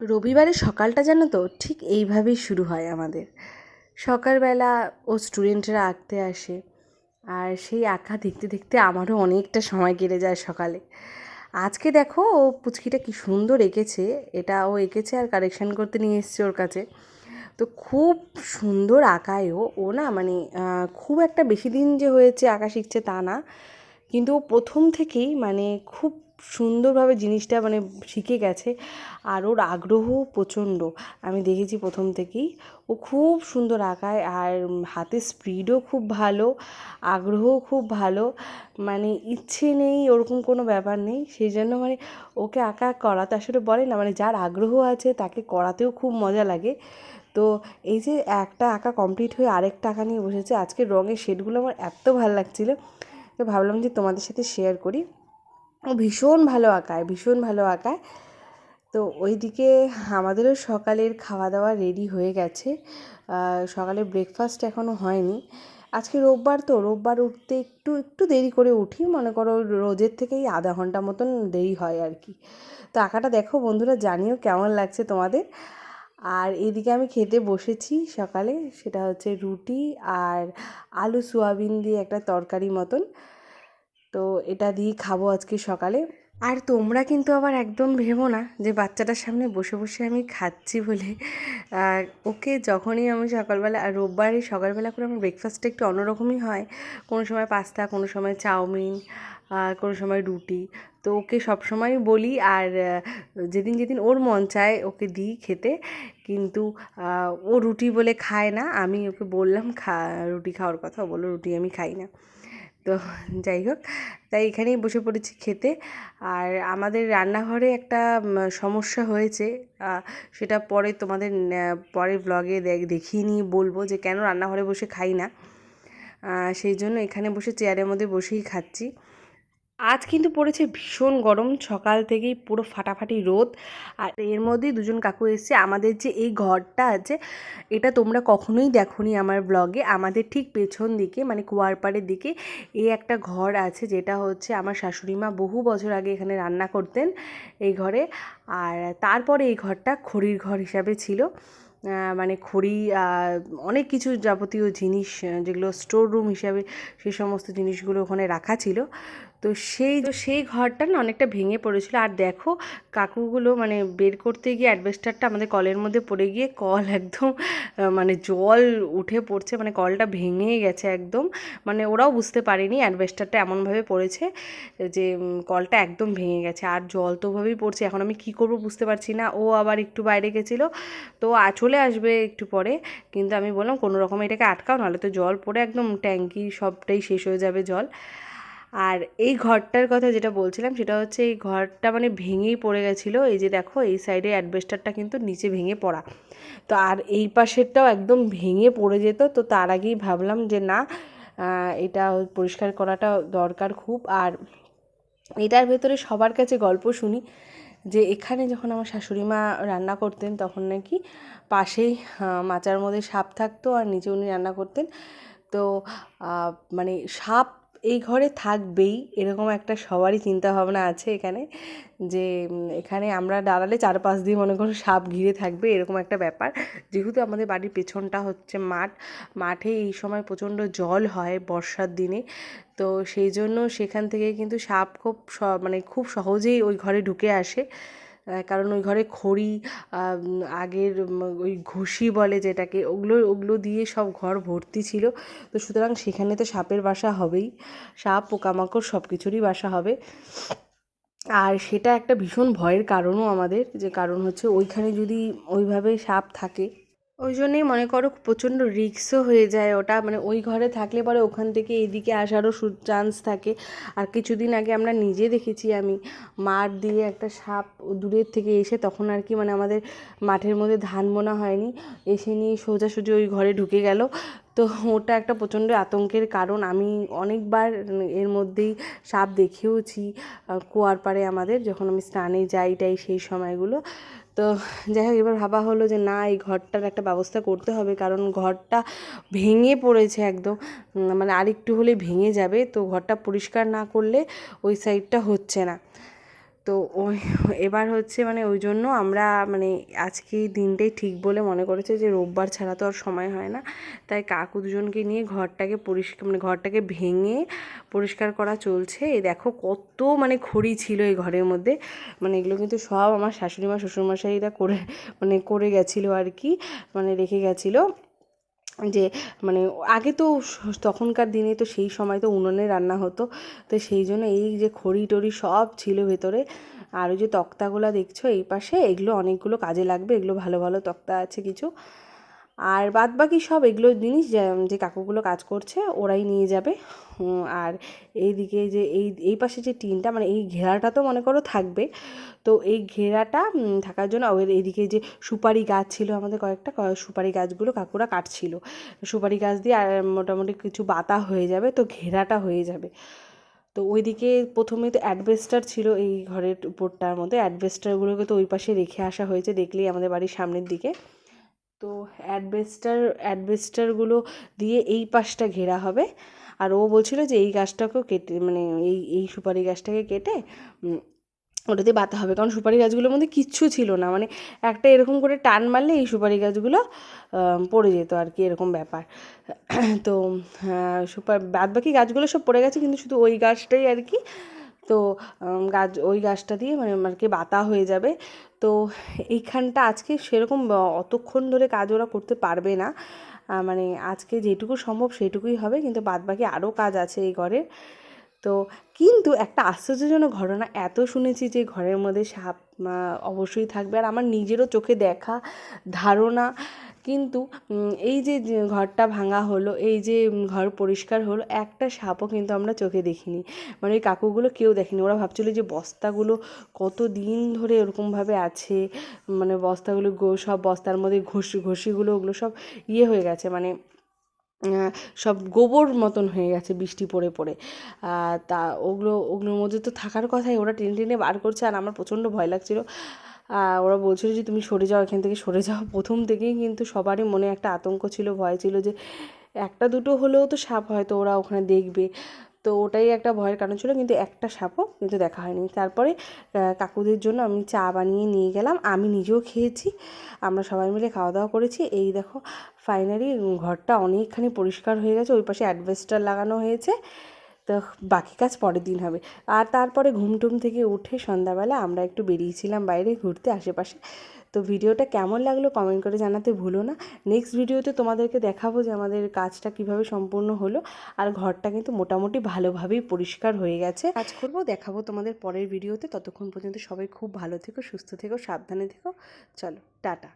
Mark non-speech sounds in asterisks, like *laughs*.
রবিবারের সকালটা জানো তো, ঠিক এইভাবেই শুরু হয় আমাদের। সকালবেলা ও স্টুডেন্টরা আঁকতে আসে, আর সেই আঁকা দেখতে দেখতে আমারও অনেকটা সময় কেটে যায় সকালে। আজকে দেখো ও পুচকিটা কি সুন্দর এঁকেছে এটা ও এঁকেছে আর কারেকশান করতে নিয়ে এসছে ওর কাছে। তো খুব সুন্দর আঁকায় ও ও না মানে খুব একটা বেশি দিন যে হয়েছে আঁকা শিখছে তা না, কিন্তু ও প্রথম থেকেই মানে খুব সুন্দরভাবে জিনিসটা মানে শিখে গেছে আর ওর আগ্রহ প্রচণ্ড। আমি দেখেছি প্রথম থেকেই। ও খুব সুন্দর আঁকায় আর হাতের স্পিডও খুব ভালো, আগ্রহও খুব ভালো। মানে ইচ্ছে নেই, ওরকম কোনো ব্যাপার নেই। সেই জন্য মানে ওকে আঁকা করাতে আসলে বলে না মানে যার আগ্রহ আছে তাকে করাতেও খুব মজা লাগে। তো এই যে একটা আঁকা কমপ্লিট হয়ে আরেকটা আঁকা নিয়ে বসেছে আজকে রঙের শেডগুলো আমার এত ভালো লাগছিল। তো ভাবলাম যে তোমাদের সাথে শেয়ার করি। ও ভীষণ ভালো আঁকায়, ভীষণ ভালো আঁকায়। তো ওইদিকে আমাদেরও সকালের খাওয়া দাওয়া রেডি হয়ে গেছে। সকালে ব্রেকফাস্ট এখনও হয়নি। আজকে রোববার তো, রোববার উঠতে একটু একটু দেরি করে উঠি। মনে করো রোজের থেকেই আধা ঘণ্টা মতন দেরি হয় আর কি। তো আঁকাটা দেখো বন্ধুরা, জানিও কেমন লাগছে তোমাদের। আর এদিকে আমি খেতে বসেছি সকালে, সেটা হচ্ছে রুটি আর আলু, সোয়াবিন দিয়ে একটা তরকারি মতন। তো এটা দিয়ে খাব আজকে সকালে। আর তোমরা কিন্তু আবার একদম ভেবো না যে বাচ্চাটার সামনে বসে বসে আমি খাচ্ছি বলে। ওকে যখনই আমি সকালবেলা, আর রোববারে সকালবেলা করে আমার ব্রেকফাস্টটা একটু অন্যরকমই হয়। কোনো সময় পাস্তা, কোনো সময় চাউমিন কোনো সময় রুটি। তো ওকে সবসময় বলি, আর যেদিন যেদিন ওর মন চায় ওকে দিই খেতে। কিন্তু ও রুটি বলে খায় না। আমি ওকে বললাম, খা, রুটি খাওয়ার কথা। ও বলল, রুটি আমি খাই না। তো যাই হোক, তাই এখানেই বসে পড়েছি খেতে। আর আমাদের রান্নাঘরে একটা সমস্যা হয়েছে। সেটা পরে তোমাদের পরে ব্লগে দেখিয়ে নিয়ে বলব যে কেন রান্নাঘরে বসে খাই না। সেই জন্য এখানে বসে চেয়ারের মধ্যে বসেই খাচ্ছি। আজ কিন্তু পড়েছে ভীষণ গরম, সকাল থেকেই পুরো ফাটাফাটি রোদ। আর এর মধ্যেই দুজন কাকু এসছে। আমাদের যে এই ঘরটা আছে, এটা তোমরা কখনোই দেখোনি আমার ব্লগে আমাদের ঠিক পেছন দিকে মানে কুয়ারপাড়ের দিকে, এই একটা ঘর আছে যেটা হচ্ছে আমার শাশুড়ি মা বহু বছর আগে এখানে রান্না করতেন এই ঘরে। আর তারপরে এই ঘরটা খড়ির ঘর হিসাবে ছিল। মানে খড়ি অনেক কিছু যাবতীয় জিনিস, যেগুলো স্টোর রুম হিসাবে সেই সমস্ত জিনিসগুলো ওখানে রাখা ছিল। তো সেই তো সেই ঘরটা না অনেকটা ভেঙে পড়েছিল। আর দেখো, কাকুগুলো মানে বের করতে গিয়ে অ্যাডভেস্টারটা আমাদের কলের মধ্যে পড়ে গিয়ে কল একদম মানে জল উঠে পড়ছে মানে কলটা ভেঙে গেছে একদম। মানে ওরাও বুঝতে পারেনি অ্যাডভেস্টারটা এমনভাবে পড়েছে যে কলটা একদম ভেঙে গেছে। আর জল তো ওভাবেই পড়ছে, এখন আমি কি করব বুঝতে পারছি না। ও আবার একটু বাইরে গেছিল, তো চলে আসবে একটু পরে। কিন্তু আমি বললাম, কোনো রকমে এটাকে আটকাও, নাহলে তো জল পড়ে একদম ট্যাঙ্কি সবটাই শেষ হয়ে যাবে জল। আর এই ঘরটার কথা যেটা বলছিলাম সেটা হচ্ছে এই ঘরটা মানে ভেঙেই পড়ে গেছিল। এই যে দেখো, এই সাইডে অ্যাডভেস্টারটা কিন্তু নিচে ভেঙে পড়া। তো আর এই পাশেরটাও একদম ভেঙে পড়ে যেত। তো তার আগেই ভাবলাম যে না এটা পরিষ্কার করাটা দরকার খুব। আর এটার ভেতরে সবার কাছে গল্প শুনি যে এখানে যখন আমার শাশুড়ি মা রান্না করতেন তখন নাকি পাশেই মাচার মধ্যে সাপ থাকতো আর নিচে উনি রান্না করতেন। তো মানে সাপ এই ঘরে থাকবেই, এরকম একটা সবারই চিন্তা ভাবনা আছে এখানে, যে এখানে আমরা দাঁড়ালে চারপাশ দিয়ে মনে করো সাপ ঘিরে থাকবে, এরকম একটা ব্যাপার। যেহেতু আমাদের বাড়ির পেছনটা হচ্ছে মাঠ, মাঠে এই সময় প্রচণ্ড জল হয় বর্ষার দিনে, তো সেই জন্য সেখান থেকে কিন্তু সাপ খুব মানে খুব সহজেই ওই ঘরে ঢুকে আসে। কারণ ওই ঘরে খড়ি আগের ওই ঘুষি বলে যেটাকে, ওগুলো ওগুলো দিয়ে সব ঘর ভর্তি ছিল। তো সুতরাং সেখানে তো সাপের বাসা হবেই। সাপ, পোকামাকড় সব কিছুরই বাসা হবে। আর সেটা একটা ভীষণ ভয়ের কারণও আমাদের, যে কারণ হচ্ছে ওইখানে যদি ওইভাবে সাপ থাকে ওই জন্যেই মনে করো প্রচণ্ড রিস্কও হয়ে যায় ওটা। মানে ওই ঘরে থাকলে পরে ওখান থেকে এদিকে আসারও সু চান্স থাকে। আর কিছুদিন আগে আমরা নিজে দেখেছি আমি মাঠ দিয়ে একটা সাপ দূরের থেকে এসে তখন আর কি মানে আমাদের মাঠের মধ্যে ধান বোনা হয়নি। এসে নিয়ে সোজাসুজি ওই ঘরে ঢুকে গেল। তো ওটা একটা প্রচণ্ড আতঙ্কের কারণ। আমি অনেকবার এর মধ্যেই সাপ দেখেওছি কুয়ার পাড়ে আমাদের। যখন আমি স্নানে যাই টাই সেই সময়গুলো। তো যাই হোক, এবার ভাবা হলো যে না, এই ঘরটার একটা ব্যবস্থা করতে হবে, কারণ ঘরটা ভেঙে পড়েছে একদম। মানে আরেকটু হলে ভেঙে যাবে, তো ঘরটা পরিষ্কার না করলে ওই সাইডটা হচ্ছে না। তো ওই *laughs* এবার হচ্ছে মানে ওই জন্য আমরা মানে আজকে দিনটাই ঠিক বলে মনে করেছে যে রোববার ছাড়া তো আর সময় হয় না। তাই কাকু দুজনকে নিয়ে ঘরটাকে পরিষ্কার মানে ঘরটাকে ভেঙে পরিষ্কার করা চলছে। এই দেখো কত মানে খড়ি ছিল এই ঘরের মধ্যে। মানে এগুলো কিন্তু সব আমার শাশুড়ি মা শ্বশুরমশাইরা করে মানে করে গেছিল আর কি মানে রেখে গেছিল। যে মানে আগে তো তখনকার দিনে তো সেই সময় তো উনুনে রান্না হতো। তো সেই জন্য এই যে খড়ি টড়ি সব ছিল ভেতরে। আর ওই যে তক্তাগুলো দেখছ এই পাশে, এগুলো অনেকগুলো কাজে লাগবে, এগুলো ভালো ভালো তক্তা আছে কিছু। আর বাদ বাকি সব এগুলো জিনিস যে- কাকুগুলো কাজ করছে, ওরাই নিয়ে যাবে। আর এইদিকে যে এই এই পাশে যে টিনটা মানে এই ঘেরাটা তো মনে করো থাকবে। তো এই ঘেরাটা থাকার জন্য এইদিকে যে সুপারি গাছ ছিল আমাদের কয়েকটা সুপারি গাছগুলো কাকুরা কাটছিল। সুপারি গাছ দিয়ে আর মোটামুটি কিছু বাতা হয়ে যাবে, তো ঘেরাটা হয়ে যাবে। তো ওইদিকে প্রথমে তো অ্যাডভেস্টার ছিল এই ঘরের উপরটার মধ্যে। অ্যাডভেস্টারগুলোকে তো ওই পাশে রেখে আসা হয়েছে, দেখলেই আমাদের বাড়ির সামনের দিকে। তো অ্যাডভেস্টার, অ্যাডভেস্টারগুলো দিয়ে এই পাশটা ঘেরা হবে। আর ও বলছিল যে এই গাছটাকেও কেটে মানে এই এই সুপারি গাছটাকে কেটে ওটাতে বাতা হবে। কারণ সুপারি গাছগুলোর মধ্যে কিচ্ছু ছিল না। মানে একটা এরকম করে টান মারলে এই সুপারি গাছগুলো পড়ে যেত আর কি, এরকম ব্যাপার। তো সুপার বাদ বাকি গাছগুলো সব পড়ে গেছে, কিন্তু শুধু ওই গাছটাই আর কি তো গাছ, ওই গাছটা দিয়ে মানে আর কি বাতা হয়ে যাবে। তো এইখানটা আজকে সেরকম অতক্ষণ ধরে কাজ ওরা করতে পারবে না। মানে আজকে যেটুকু সম্ভব সেটুকুই হবে, কিন্তু বাদ বাকি আরও কাজ আছে এই ঘরে তো কিন্তু একটা আশ্চর্যজনক ঘটনা, এত শুনেছি যে ঘরের মধ্যে সাপ অবশ্যই থাকবে। আর আমার নিজেরও চোখে দেখা ধারণা কিন্তু এই যে ঘরটা ভাঙা হলো, এই যে ঘর পরিষ্কার হলো, একটা সাপও কিন্তু আমরা চোখে দেখিনি। মানে ওই কাকুগুলো কেউ দেখেনি। ওরা ভাবছিল যে বস্তাগুলো কত দিন ধরে এরকমভাবে আছে মানে বস্তাগুলো সব বস্তার মধ্যে ঘষি, ঘষিগুলো, ওগুলো সব ইয়ে হয়ে গেছে মানে সব গোবর মতন হয়ে গেছে বৃষ্টি পড়ে পড়ে। তা ওগুলো, ওগুলোর মধ্যে তো থাকার কথাই, ওরা টেনে টেনে বার করছে, আর আমার প্রচণ্ড ভয় লাগছিল। ওরা বলছিল যে তুমি সরে যাও, এখান থেকে সরে যাও। *laughs* প্রথম থেকেই কিন্তু সবারই মনে একটা আতঙ্ক ছিল, ভয় ছিল যে একটা দুটো হলেও তো সাপ হয়তো ওরা ওখানে দেখবে। তো ওটাই একটা ভয়ের কারণ ছিল, কিন্তু একটা সাপও কিন্তু দেখা হয়নি। তারপরে কাকুদের জন্য আমি চা বানিয়ে নিয়ে গেলাম। আমি নিজেও খেয়েছি, আমরা সবাই মিলে খাওয়া দাওয়া করেছি। এই দেখো ফাইনালি ঘরটা অনেকখানি পরিষ্কার হয়ে গেছে, ওই পাশে অ্যাডভেস্টার লাগানো হয়েছে। তো বাকি কাজ পরের দিন হবে। আর তারপরে ঘুম টুম থেকে উঠে সন্ধ্যাবেলা আমরা একটু বেরিয়েছিলাম বাইরে ঘুরতে আশেপাশে। তো ভিডিওটা কেমন লাগল কমেন্ট করে জানাতে ভুলো না। নেক্সট ভিডিওতে তোমাদেরকে দেখাবো যে আমাদের কাজটা কীভাবে সম্পূর্ণ হলো। আর ঘরটা কিন্তু মোটামুটি ভালোভাবেই পরিষ্কার হয়ে গেছে। কাজ করব, দেখাবো তোমাদের পরের ভিডিওতে ততক্ষণ পর্যন্ত সবাই খুব ভালো থেকো, সুস্থ থেকো, সাবধানে থেকো। চলো, টাটা।